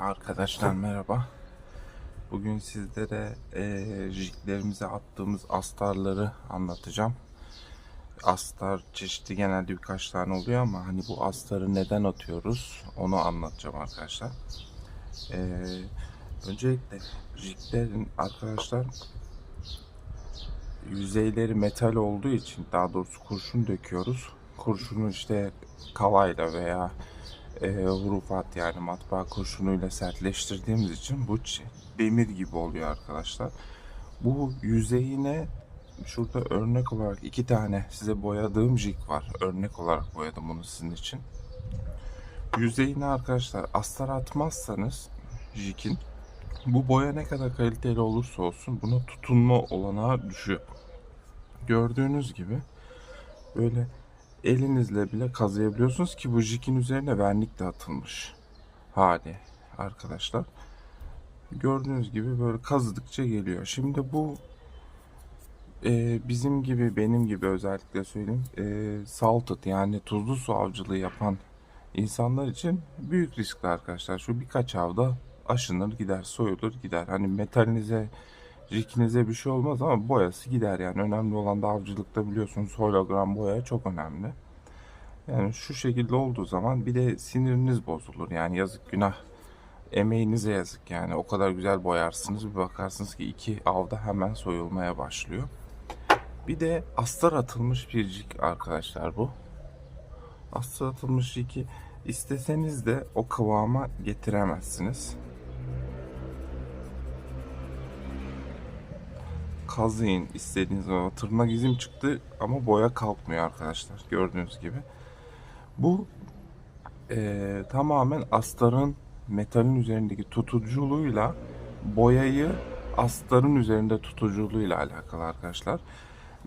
Arkadaşlar merhaba. Bugün sizlere eee jiglerimize attığımız astarları anlatacağım. Astar çeşitli genelde birkaç tane oluyor ama hani bu astarı neden atıyoruz onu anlatacağım arkadaşlar. Eee, öncelikle jiglerin arkadaşlar yüzeyleri metal olduğu için daha doğrusu kurşun döküyoruz. Kurşunu işte kalayla veya e, hurufat yani matbaa kurşunuyla sertleştirdiğimiz için bu demir gibi oluyor arkadaşlar. Bu yüzeyine şurada örnek olarak iki tane size boyadığım jig var. Örnek olarak boyadım bunu sizin için. Yüzeyine arkadaşlar astar atmazsanız jigin bu boya ne kadar kaliteli olursa olsun buna tutunma olanağı düşüyor. Gördüğünüz gibi böyle elinizle bile kazıyabiliyorsunuz ki bu jikin üzerine vernik de atılmış hali arkadaşlar. Gördüğünüz gibi böyle kazıdıkça geliyor. Şimdi bu e, bizim gibi benim gibi özellikle söyleyeyim e, salted yani tuzlu su avcılığı yapan insanlar için büyük riskli arkadaşlar. Şu birkaç avda aşınır gider soyulur gider. Hani metalinize jikinize bir şey olmaz ama boyası gider yani. Önemli olan da avcılıkta biliyorsunuz hologram boya çok önemli. Yani şu şekilde olduğu zaman bir de siniriniz bozulur. Yani yazık günah emeğinize yazık yani. O kadar güzel boyarsınız bir bakarsınız ki iki avda hemen soyulmaya başlıyor. Bir de astar atılmış bir jig arkadaşlar bu. Astar atılmış jigi isteseniz de o kıvama getiremezsiniz. Kazıyın istediğiniz zaman. Tırnak izim çıktı ama boya kalkmıyor arkadaşlar. Gördüğünüz gibi. Bu eee, tamamen astarın metalin üzerindeki tutuculuğuyla boyayı astarın üzerinde tutuculuğuyla alakalı arkadaşlar.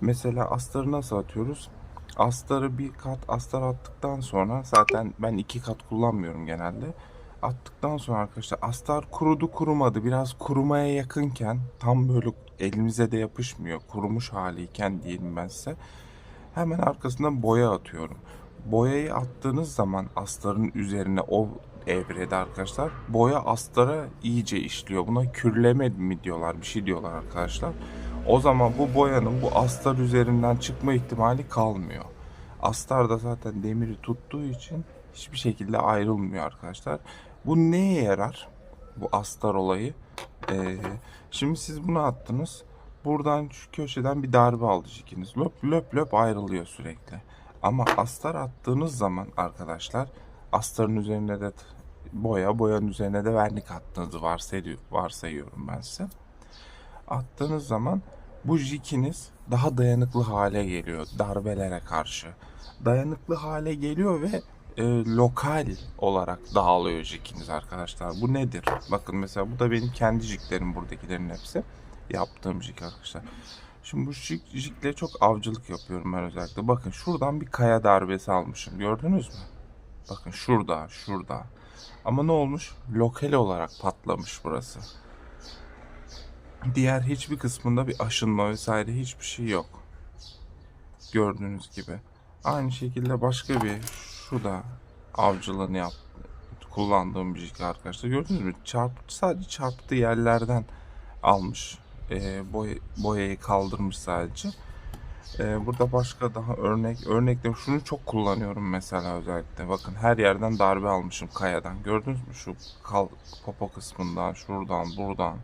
Mesela astarı nasıl atıyoruz? Astarı bir kat astar attıktan sonra zaten ben iki kat kullanmıyorum genelde. Attıktan sonra arkadaşlar astar kurudu kurumadı biraz kurumaya yakınken tam böyle elimize de yapışmıyor kurumuş haliyken diyelim ben size. Hemen arkasından boya atıyorum. Boyayı attığınız zaman astarın üzerine o evrede arkadaşlar boya astara iyice işliyor. Buna kürleme mi diyorlar bir şey diyorlar arkadaşlar. O zaman bu boyanın bu astar üzerinden çıkma ihtimali kalmıyor. Astar da zaten demiri tuttuğu için hiçbir şekilde ayrılmıyor arkadaşlar. Bu neye yarar? Bu astar olayı. Ee, şimdi siz bunu attınız. Buradan şu köşeden bir darbe aldı ikiniz. Löp löp löp ayrılıyor sürekli. Ama astar attığınız zaman arkadaşlar astarın üzerine de boya, boyanın üzerine de vernik attığınızı varsayıyor, varsayıyorum ben size. Attığınız zaman bu jikiniz daha dayanıklı hale geliyor darbelere karşı. Dayanıklı hale geliyor ve e, lokal olarak dağılıyor jikiniz arkadaşlar. Bu nedir? Bakın mesela bu da benim kendi jiklerim buradakilerin hepsi. Yaptığım jik arkadaşlar. Şimdi bu jik, jikle çok avcılık yapıyorum ben özellikle. Bakın şuradan bir kaya darbesi almışım. Gördünüz mü? Bakın şurada, şurada. Ama ne olmuş? Lokal olarak patlamış burası. Diğer hiçbir kısmında bir aşınma vesaire hiçbir şey yok. Gördüğünüz gibi. Aynı şekilde başka bir şu da avcılığını yap kullandığım bir jig arkadaşlar. Gördünüz mü? Çarp, sadece çarptığı yerlerden almış. Ee, boy, boyayı kaldırmış sadece. Ee, burada başka daha örnek örnekte şunu çok kullanıyorum mesela özellikle. Bakın her yerden darbe almışım kayadan. Gördünüz mü şu kal popo kısmından, şuradan, buradan.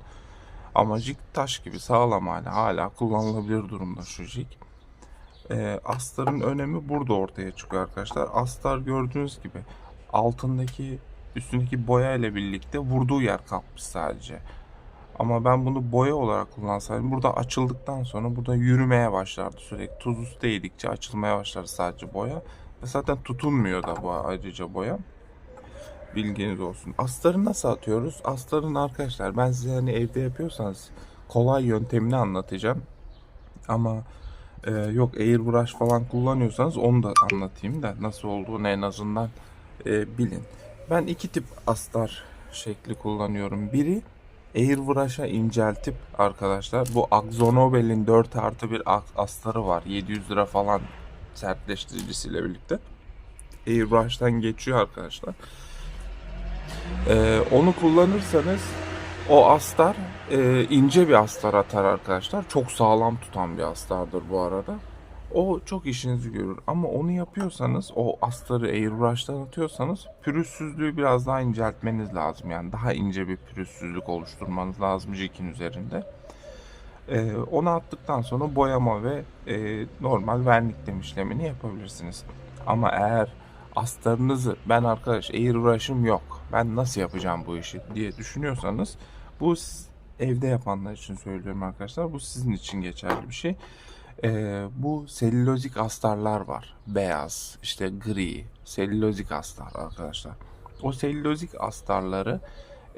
Ama jig taş gibi sağlam hala. Hala kullanılabilir durumda şu jig. Ee, astarın önemi burada ortaya çıkıyor arkadaşlar. Astar gördüğünüz gibi altındaki üstündeki boya ile birlikte vurduğu yer kalkmış sadece. Ama ben bunu boya olarak kullansaydım burada açıldıktan sonra burada yürümeye başlardı sürekli. Tuz üstü değdikçe açılmaya başlar sadece boya. Ve zaten tutunmuyor da bu ayrıca boya. Bilginiz olsun. Astarı nasıl atıyoruz? Astarın arkadaşlar ben size hani evde yapıyorsanız kolay yöntemini anlatacağım. Ama e, yok airbrush falan kullanıyorsanız onu da anlatayım da nasıl olduğunu en azından e, bilin. Ben iki tip astar şekli kullanıyorum. Biri airbrush'a inceltip arkadaşlar bu Akzo-Nobel'in 4 artı bir astarı var. 700 lira falan sertleştiricisiyle birlikte. Airbrush'tan geçiyor arkadaşlar. Ee, onu kullanırsanız o astar e, ince bir astar atar arkadaşlar. Çok sağlam tutan bir astardır bu arada. O çok işinizi görür. Ama onu yapıyorsanız o astarı airbrush'tan atıyorsanız pürüzsüzlüğü biraz daha inceltmeniz lazım. Yani daha ince bir pürüzsüzlük oluşturmanız lazım jig'in üzerinde. Ee, onu attıktan sonra boyama ve e, normal vernikleme işlemini yapabilirsiniz. Ama eğer astarınızı ben arkadaş airbrush'ım yok ben nasıl yapacağım bu işi diye düşünüyorsanız bu evde yapanlar için söylüyorum arkadaşlar bu sizin için geçerli bir şey. Ee, bu selülozik astarlar var. Beyaz, işte gri, selülozik astar arkadaşlar. O selülozik astarları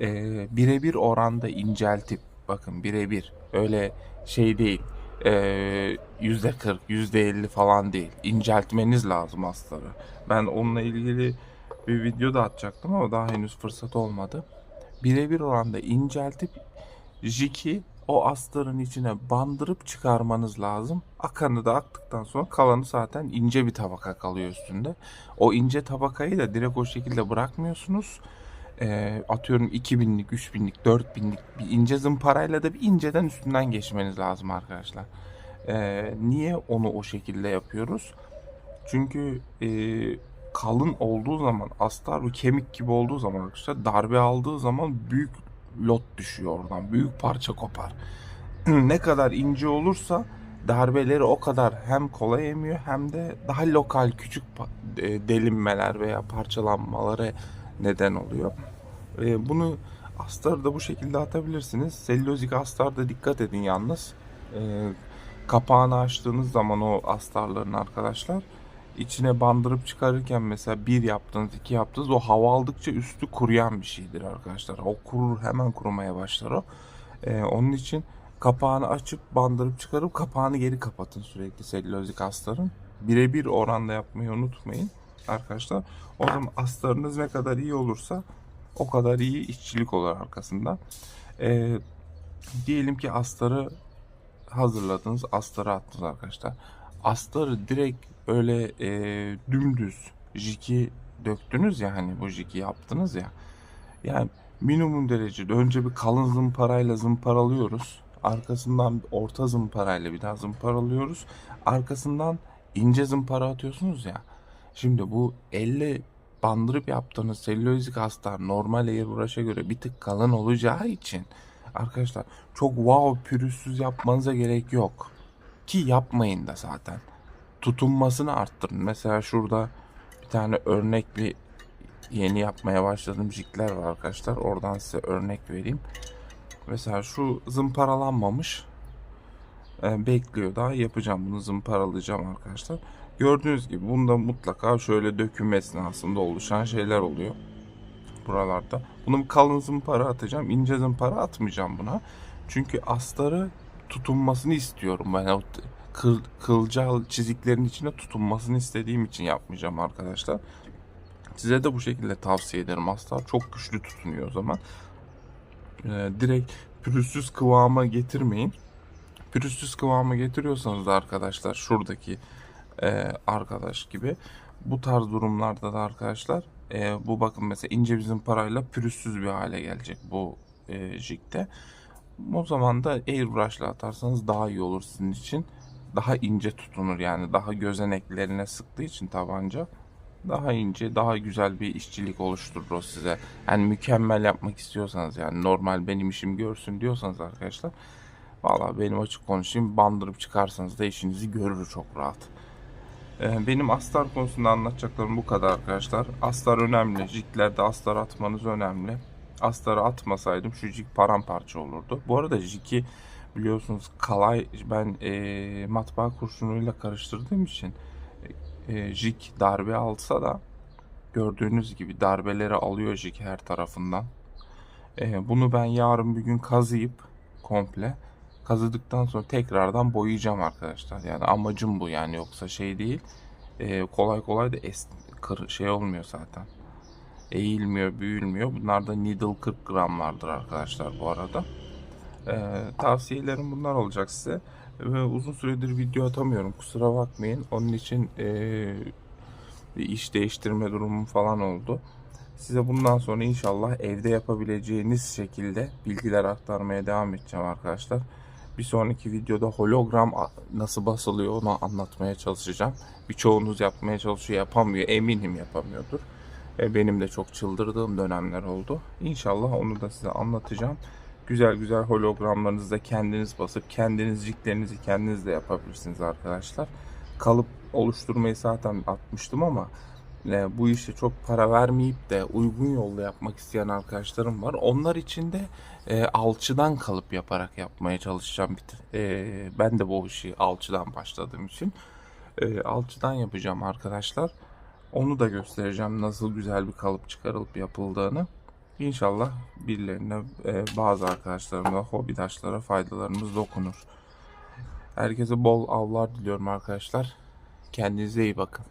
e, birebir oranda inceltip bakın birebir öyle şey değil e, yüzde 40 yüzde 50 falan değil inceltmeniz lazım astarı ben onunla ilgili bir video da atacaktım ama daha henüz fırsat olmadı birebir oranda inceltip jiki o astarın içine bandırıp çıkarmanız lazım. Akanı da aktıktan sonra kalanı zaten ince bir tabaka kalıyor üstünde. O ince tabakayı da direkt o şekilde bırakmıyorsunuz. Ee, atıyorum 2000'lik, 3000'lik, 4000'lik bir ince zımparayla da bir inceden üstünden geçmeniz lazım arkadaşlar. Ee, niye onu o şekilde yapıyoruz? Çünkü e, kalın olduğu zaman astar ve kemik gibi olduğu zaman arkadaşlar darbe aldığı zaman büyük lot düşüyor oradan. Büyük parça kopar. ne kadar ince olursa darbeleri o kadar hem kolay emiyor hem de daha lokal küçük e, delinmeler veya parçalanmalara neden oluyor. E, bunu astarı da bu şekilde atabilirsiniz. Selülozik astarda dikkat edin yalnız. E, kapağını açtığınız zaman o astarların arkadaşlar içine bandırıp çıkarırken mesela bir yaptınız iki yaptınız o hava aldıkça üstü kuruyan bir şeydir arkadaşlar. O kurur hemen kurumaya başlar o. Ee, onun için kapağını açıp bandırıp çıkarıp kapağını geri kapatın sürekli selülozik astarın. Birebir oranda yapmayı unutmayın arkadaşlar. O zaman astarınız ne kadar iyi olursa o kadar iyi işçilik olur arkasında. Ee, diyelim ki astarı hazırladınız, astarı attınız arkadaşlar. Astarı direkt öyle e, dümdüz jiki döktünüz ya hani bu jiki yaptınız ya. Yani minimum derecede önce bir kalın zımparayla zımparalıyoruz. Arkasından orta zımparayla bir daha zımparalıyoruz. Arkasından ince zımpara atıyorsunuz ya. Şimdi bu elle bandırıp yaptığınız selülozik astar normal airbrush'a göre bir tık kalın olacağı için arkadaşlar çok wow pürüzsüz yapmanıza gerek yok. Ki yapmayın da zaten. Tutunmasını arttırın. Mesela şurada bir tane örnek bir yeni yapmaya başladığım jigler var arkadaşlar. Oradan size örnek vereyim. Mesela şu zımparalanmamış. Ee, bekliyor daha yapacağım bunu zımparalayacağım arkadaşlar. Gördüğünüz gibi bunda mutlaka şöyle döküm esnasında oluşan şeyler oluyor. Buralarda. Bunu kalın zımpara atacağım. ince zımpara atmayacağım buna. Çünkü astarı tutunmasını istiyorum. Ben o kıl, kılcal çiziklerin içine tutunmasını istediğim için yapmayacağım arkadaşlar. Size de bu şekilde tavsiye ederim. Astar çok güçlü tutunuyor o zaman. Ee, direkt pürüzsüz kıvama getirmeyin. Pürüzsüz kıvama getiriyorsanız da arkadaşlar şuradaki e, arkadaş gibi bu tarz durumlarda da arkadaşlar e, bu bakın mesela ince bir zımparayla pürüzsüz bir hale gelecek bu e, jigde. O zaman da airbrush'la atarsanız daha iyi olur sizin için. Daha ince tutunur yani daha gözeneklerine sıktığı için tabanca daha ince, daha güzel bir işçilik oluşturur o size. Yani mükemmel yapmak istiyorsanız yani normal benim işim görsün diyorsanız arkadaşlar Valla benim açık konuşayım bandırıp çıkarsanız da işinizi görür çok rahat. Ee, benim astar konusunda anlatacaklarım bu kadar arkadaşlar. Astar önemli. Jiglerde astar atmanız önemli. Astarı atmasaydım şu jig paramparça olurdu. Bu arada jigi biliyorsunuz kalay ben e, matbaa kurşunuyla karıştırdığım için e, jig darbe alsa da gördüğünüz gibi darbeleri alıyor jig her tarafından. E, bunu ben yarın bir gün kazıyıp komple kazıdıktan sonra tekrardan boyayacağım arkadaşlar. Yani amacım bu yani yoksa şey değil. Ee, kolay kolay da es, kır, şey olmuyor zaten. Eğilmiyor, büyülmüyor. Bunlar da needle 40 gramlardır arkadaşlar bu arada. Ee, tavsiyelerim bunlar olacak size. Ve uzun süredir video atamıyorum. Kusura bakmayın. Onun için ee, bir iş değiştirme durumum falan oldu. Size bundan sonra inşallah evde yapabileceğiniz şekilde bilgiler aktarmaya devam edeceğim arkadaşlar. Bir sonraki videoda hologram nasıl basılıyor onu anlatmaya çalışacağım. Birçoğunuz yapmaya çalışıyor, yapamıyor. Eminim yapamıyordur. Benim de çok çıldırdığım dönemler oldu. İnşallah onu da size anlatacağım. Güzel güzel hologramlarınızı da kendiniz basıp kendinizciklerinizi kendiniz de yapabilirsiniz arkadaşlar. Kalıp oluşturmayı zaten atmıştım ama e, bu işe çok para vermeyip de uygun yolla yapmak isteyen arkadaşlarım var. Onlar için de e, alçıdan kalıp yaparak yapmaya çalışacağım. E, ben de bu işi alçıdan başladığım için e, alçıdan yapacağım arkadaşlar. Onu da göstereceğim nasıl güzel bir kalıp çıkarılıp yapıldığını. İnşallah birilerine, e, bazı arkadaşlarıma, hobidaşlara faydalarımız dokunur. Herkese bol avlar diliyorum arkadaşlar. Kendinize iyi bakın.